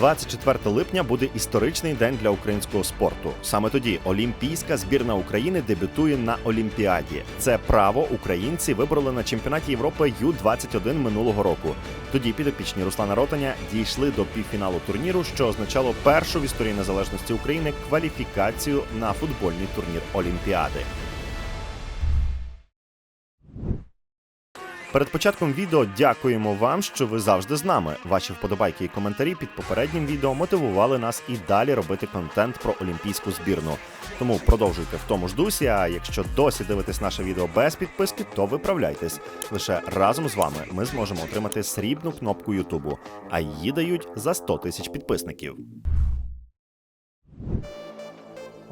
24 липня буде історичний день для українського спорту. Саме тоді Олімпійська збірна України дебютує на Олімпіаді. Це право українці вибороли на чемпіонаті Європи Ю-21 минулого року. Тоді підопічні Руслана Ротаня дійшли до півфіналу турніру, що означало першу в історії незалежності України кваліфікацію на футбольний турнір Олімпіади. Перед початком відео дякуємо вам, що ви завжди з нами. Ваші вподобайки і коментарі під попереднім відео мотивували нас і далі робити контент про олімпійську збірну. Тому продовжуйте в тому ж дусі. А якщо досі дивитесь наше відео без підписки, то виправляйтесь. Лише разом з вами ми зможемо отримати срібну кнопку Ютубу, а її дають за 100 тисяч підписників.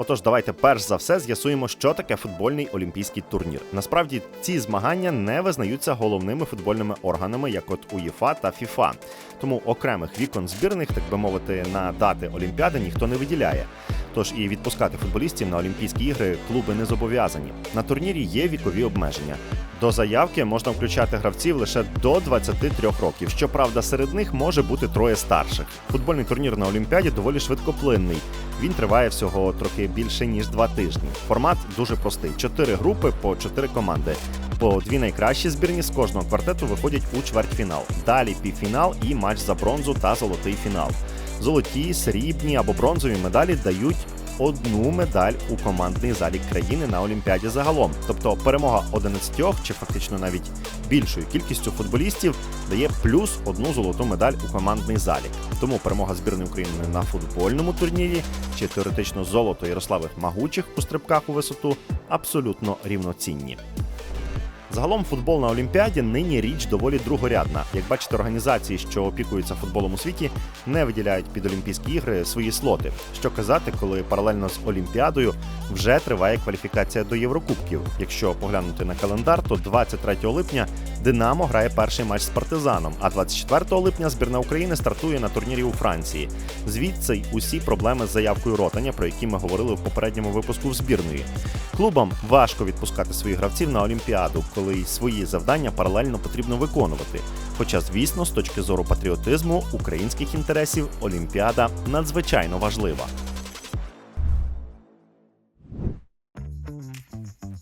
Отож, давайте перш за все з'ясуємо, що таке футбольний олімпійський турнір. Насправді ці змагання не визнаються головними футбольними органами, як от УЄФА та ФІФА. Тому окремих вікон збірних, так би мовити, на дати Олімпіади ніхто не виділяє. Тож і відпускати футболістів на Олімпійські ігри клуби не зобов'язані. На турнірі є вікові обмеження. До заявки можна включати гравців лише до 23 років. Щоправда, серед них може бути троє старших. Футбольний турнір на Олімпіаді доволі швидкоплинний. Він триває всього трохи більше ніж два тижні. Формат дуже простий: чотири групи по чотири команди. По дві найкращі збірні з кожного квартету виходять у чвертьфінал. Далі півфінал і матч за бронзу та золотий фінал. Золоті, срібні або бронзові медалі дають одну медаль у командний залік країни на Олімпіаді загалом. Тобто перемога 11 чи фактично навіть більшою кількістю футболістів дає плюс одну золоту медаль у командний залік. Тому перемога збірної України на футбольному турнірі чи теоретично золото Ярославих Магучих у стрибках у висоту абсолютно рівноцінні. Загалом футбол на Олімпіаді нині річ доволі другорядна. Як бачите, організації, що опікуються футболом у світі, не виділяють під Олімпійські ігри свої слоти. Що казати, коли паралельно з Олімпіадою вже триває кваліфікація до Єврокубків. Якщо поглянути на календар, то 23 липня Динамо грає перший матч з партизаном, а 24 липня збірна України стартує на турнірі у Франції. Звідси й усі проблеми з заявкою ротання, про які ми говорили в попередньому випуску в збірної. Клубам важко відпускати своїх гравців на Олімпіаду, коли й свої завдання паралельно потрібно виконувати. Хоча, звісно, з точки зору патріотизму українських інтересів Олімпіада надзвичайно важлива.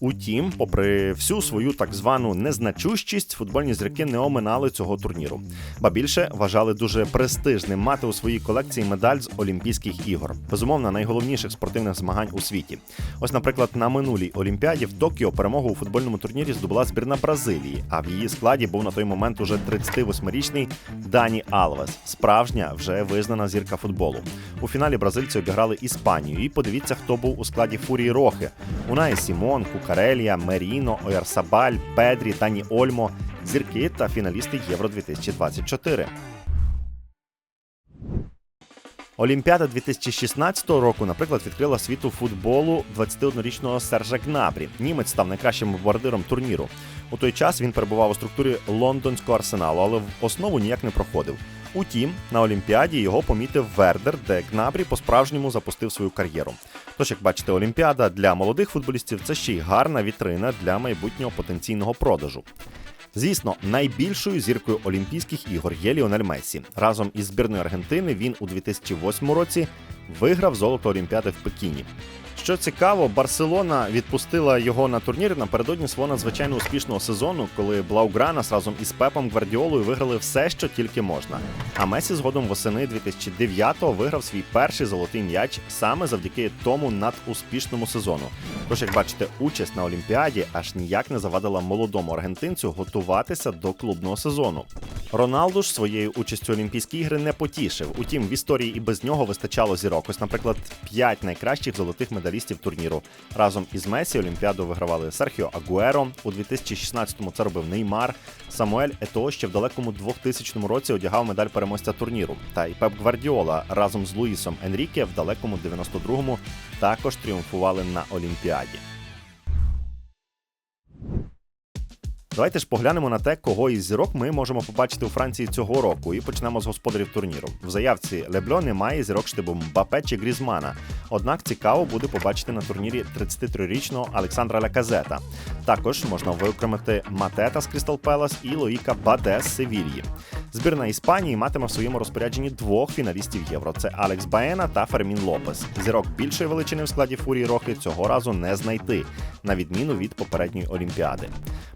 Утім, попри всю свою так звану незначущість, футбольні зірки не оминали цього турніру. Ба більше вважали дуже престижним мати у своїй колекції медаль з Олімпійських ігор. Безумовно, найголовніших спортивних змагань у світі. Ось, наприклад, на минулій Олімпіаді в Токіо перемогу у футбольному турнірі здобула збірна Бразилії, а в її складі був на той момент уже 38-річний Дані Алвес, справжня вже визнана зірка футболу. У фіналі бразильці обіграли Іспанію. І подивіться, хто був у складі Фурії Рохи: Унай Сімон, Кукарелія, Меріно, Оярсабаль, Педрі, Тані Ольмо, зірки та фіналісти Євро 2024. Олімпіада 2016 року, наприклад, відкрила світу футболу 21-річного Сержа Гнабрі. Німець став найкращим бомбардиром турніру. У той час він перебував у структурі лондонського арсеналу, але в основу ніяк не проходив. Утім, на Олімпіаді його помітив Вердер, де Гнабрі по-справжньому запустив свою кар'єру. Тож, як бачите, Олімпіада для молодих футболістів це ще й гарна вітрина для майбутнього потенційного продажу. Звісно, найбільшою зіркою Олімпійських ігор є Ліонель Месі. Разом із збірною Аргентини він у 2008 році виграв золото Олімпіади в Пекіні. Що цікаво, Барселона відпустила його на турнір напередодні свого надзвичайно успішного сезону, коли Блаугранас разом із Пепом Гвардіолою виграли все, що тільки можна. А Месі згодом восени 2009-го виграв свій перший золотий м'яч саме завдяки тому надуспішному сезону. Тож, як бачите, участь на Олімпіаді аж ніяк не завадила молодому аргентинцю готуватися до клубного сезону. Роналду ж своєю участю Олімпійські ігри не потішив. Утім, в історії і без нього вистачало зірок. Ось, наприклад, п'ять найкращих золотих медалістів турніру. Разом із Месі Олімпіаду вигравали Серхіо Агуеро. У 2016-му це робив Неймар. Самуель Ето ще в далекому 2000 році одягав медаль переможця турніру. Та й Пеп Гвардіола разом з Луїсом Енріке в далекому 92-му також тріумфували на Олімпіаді. Давайте ж поглянемо на те, кого із зірок ми можемо побачити у Франції цього року, і почнемо з господарів турніру. В заявці Лебльо немає зірок штибу Мбапе чи Грізмана. Однак цікаво буде побачити на турнірі 33-річного Олександра Ляказета. Також можна виокремити Матета з Крістал Пелас і Лоїка Баде з Севільї. Збірна Іспанії матиме в своєму розпорядженні двох фіналістів євро: це Алекс Баена та Фермін Лопес. Зірок більшої величини в складі фурії Рохи цього разу не знайти, на відміну від попередньої олімпіади.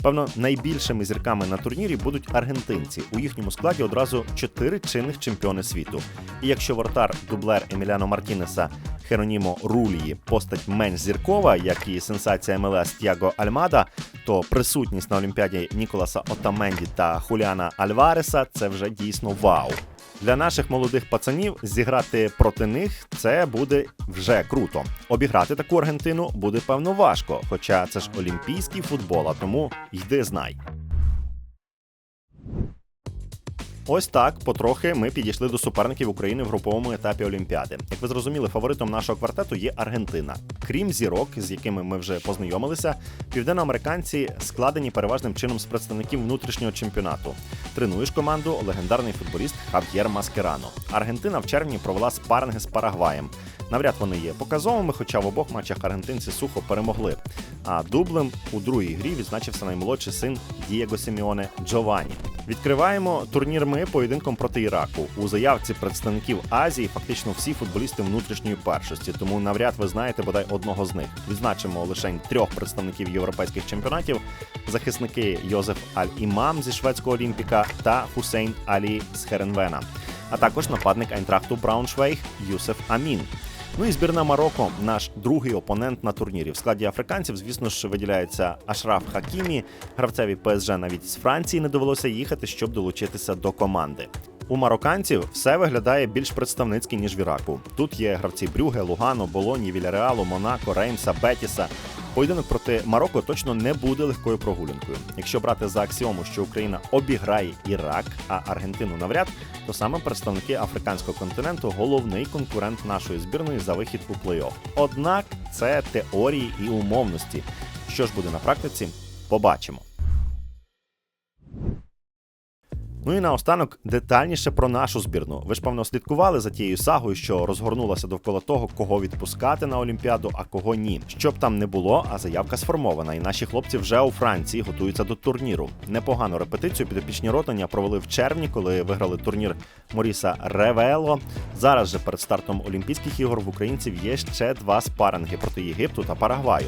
Певно, найбільшими зірками на турнірі будуть аргентинці. У їхньому складі одразу чотири чинних чемпіони світу. І якщо вратар дублер Еміляно Мартінеса Херонімо Рулії постать менш зіркова, як і сенсація МЛС Тяго Альмада, то присутність на Олімпіаді Ніколаса Отаменді та Хуліана Альвареса це вже дійсно вау. Для наших молодих пацанів зіграти проти них це буде вже круто. Обіграти таку Аргентину буде певно важко, хоча це ж олімпійський футбол, а тому йди знай. Ось так потрохи ми підійшли до суперників України в груповому етапі Олімпіади. Як ви зрозуміли, фаворитом нашого квартету є Аргентина. Крім зірок, з якими ми вже познайомилися, південноамериканці складені переважним чином з представників внутрішнього чемпіонату. Тренує ж команду легендарний футболіст Хав'єр Маскерано. Аргентина в червні провела спаринги з Парагваєм. Навряд вони є показовими, хоча в обох матчах аргентинці сухо перемогли. А дублем у другій грі відзначився наймолодший син Дієго Сіміоне Джованні. Відкриваємо турнір ми поєдинком проти Іраку. У заявці представників Азії фактично всі футболісти внутрішньої першості, тому навряд ви знаєте бодай одного з них. Відзначимо лише трьох представників європейських чемпіонатів: захисники Йозеф Аль-Імам зі шведського Олімпіка та Хусейн Алі з Херенвена, а також нападник Айнтрахту Брауншвейг Юсеф Амін. Ну і збірна Марокко, наш другий опонент на турнірі. В складі африканців, звісно ж, виділяється Ашраф Хакімі. Гравцеві ПСЖ навіть з Франції не довелося їхати, щоб долучитися до команди. У марокканців все виглядає більш представницьки, ніж в Іраку. Тут є гравці Брюге, Лугано, Болоні, Віляреалу, Монако, Реймса, Бетіса. Поєдинок проти Марокко точно не буде легкою прогулянкою. Якщо брати за аксіому, що Україна обіграє Ірак, а Аргентину навряд, то саме представники африканського континенту головний конкурент нашої збірної за вихід у плей-офф. Однак це теорії і умовності. Що ж буде на практиці, побачимо. Ну і наостанок детальніше про нашу збірну. Ви ж певно слідкували за тією сагою, що розгорнулася довкола того, кого відпускати на Олімпіаду, а кого ні. Щоб там не було, а заявка сформована, і наші хлопці вже у Франції готуються до турніру. Непогану репетицію підопічні ротання провели в червні, коли виграли турнір Моріса Ревело. Зараз же перед стартом Олімпійських ігор в українців є ще два спаринги проти Єгипту та Парагваю.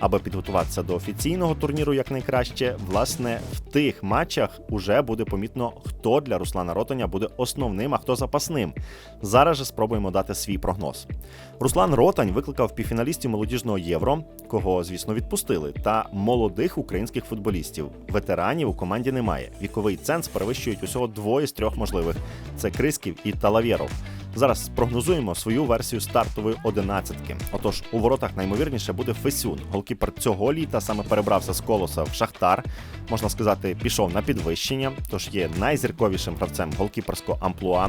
Аби підготуватися до офіційного турніру якнайкраще, власне, в тих матчах уже буде помітно, хто для Руслана Ротаня буде основним, а хто запасним. Зараз же спробуємо дати свій прогноз. Руслан Ротань викликав півфіналістів молодіжного євро, кого, звісно, відпустили, та молодих українських футболістів. Ветеранів у команді немає. Віковий ценз перевищують усього двоє з трьох можливих: це Крисків і Талавєров. Зараз спрогнозуємо свою версію стартової одинадцятки. Отож, у воротах наймовірніше буде Фесюн. Голкіпер цього літа саме перебрався з колоса в Шахтар. Можна сказати, пішов на підвищення, тож є найзірковішим гравцем голкіперського амплуа.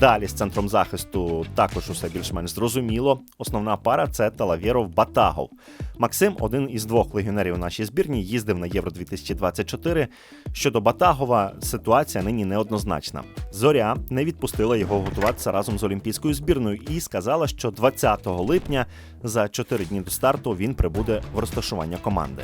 Далі з центром захисту також усе більш-менш зрозуміло. Основна пара це Талавєров Батагов. Максим, один із двох легіонерів нашій збірні, їздив на Євро 2024. Щодо Батагова, ситуація нині неоднозначна. Зоря не відпустила його готуватися разом з олімпійською збірною і сказала, що 20 липня за 4 дні до старту він прибуде в розташування команди.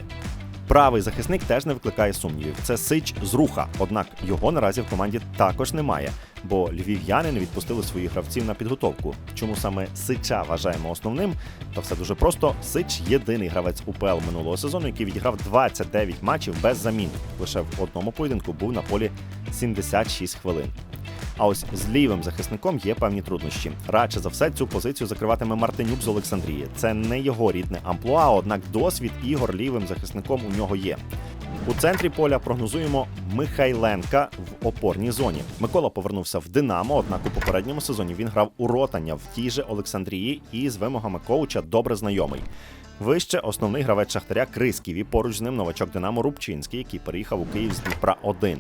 Правий захисник теж не викликає сумнівів. Це Сич з руха, однак його наразі в команді також немає, бо львів'яни не відпустили своїх гравців на підготовку. Чому саме Сича вважаємо основним? Та все дуже просто. Сич єдиний гравець УПЛ минулого сезону, який відіграв 29 матчів без замін. Лише в одному поєдинку був на полі 76 хвилин. А ось з лівим захисником є певні труднощі. Радше за все цю позицію закриватиме Мартинюк з Олександрії. Це не його рідне амплуа, однак досвід ігор лівим захисником у нього є. У центрі поля прогнозуємо Михайленка в опорній зоні. Микола повернувся в Динамо, однак у попередньому сезоні він грав у Ротання в тій же Олександрії і з вимогами коуча добре знайомий. Вище основний гравець Шахтаря Крисків і поруч з ним новачок Динамо Рубчинський, який переїхав у Київ з Дніпра 1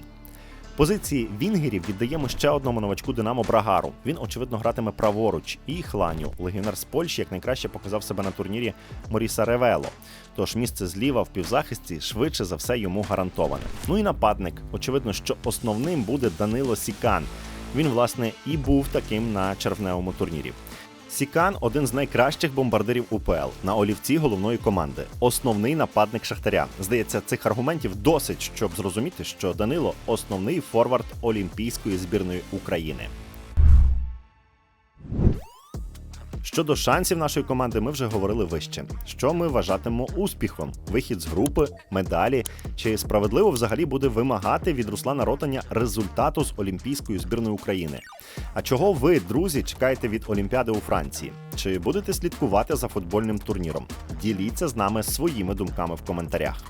Позиції Вінгерів віддаємо ще одному новачку Динамо Брагару. Він, очевидно, гратиме праворуч. І Хланю, легіонер з Польщі, як найкраще показав себе на турнірі Моріса Ревело. Тож місце зліва в півзахисті швидше за все йому гарантоване. Ну і нападник. Очевидно, що основним буде Данило Сікан. Він, власне, і був таким на червневому турнірі. Сікан один з найкращих бомбардирів УПЛ на олівці головної команди, основний нападник Шахтаря. Здається, цих аргументів досить, щоб зрозуміти, що Данило основний форвард Олімпійської збірної України. Щодо шансів нашої команди, ми вже говорили вище. Що ми вважатимемо успіхом? Вихід з групи, медалі. Чи справедливо взагалі буде вимагати від Руслана Ротаня результату з Олімпійської збірної України? А чого ви, друзі, чекаєте від Олімпіади у Франції? Чи будете слідкувати за футбольним турніром? Діліться з нами своїми думками в коментарях.